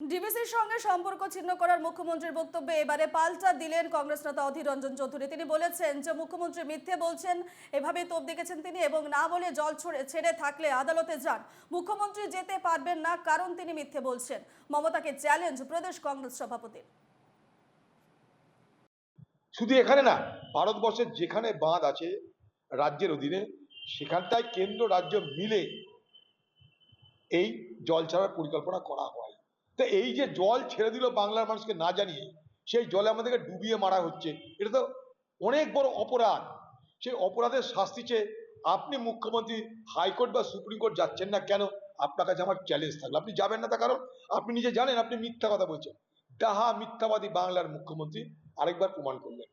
ডিবিসির সঙ্গে সম্পর্ক ছিন্ন করার মুখ্যমন্ত্রীর বক্তব্যে এবারে পাল্টা দিলেন কংগ্রেস নেতা অধীর রঞ্জন চৌধুরী। তিনি বলেছেন যে মুখ্যমন্ত্রী মিথ্যে বলছেন এভাবে তোপ দেখেছেন তিনি এবং না বলে জল ছড়ে ছেড়ে থাকলে আদালতে যান। মুখ্যমন্ত্রী যেতে পারবেন না কারণ তিনি মিথ্যে বলছেন। মমতাকে চ্যালেঞ্জ প্রদেশ কংগ্রেস সভাপতির। শুধু এখানে না, ভারতবর্ষের যেখানে বাঁধ আছে রাজ্যের অধীনে, সেখানটায় কেন্দ্র রাজ্য মিলে এই জল ছাড়ার পরিকল্পনা করা হয়। তো এই যে জল ছেড়ে দিল বাংলার মানুষকে না জানিয়ে, সেই জলে আমাদেরকে ডুবিয়ে মারা হচ্ছে। এটা তো অনেক বড় অপরাধ। সেই অপরাধের শাস্তি চেয়ে আপনি মুখ্যমন্ত্রী, হাইকোর্ট বা সুপ্রিম কোর্ট যাচ্ছেন না কেন? আপনার কাছে আমার চ্যালেঞ্জ থাকল। আপনি যাবেন না তার কারণ? আপনি নিজে জানেন, আপনি মিথ্যা কথা বলছেন। ডাহা মিথ্যাবাদী বাংলার মুখ্যমন্ত্রী আরেকবার প্রমাণ করলেন।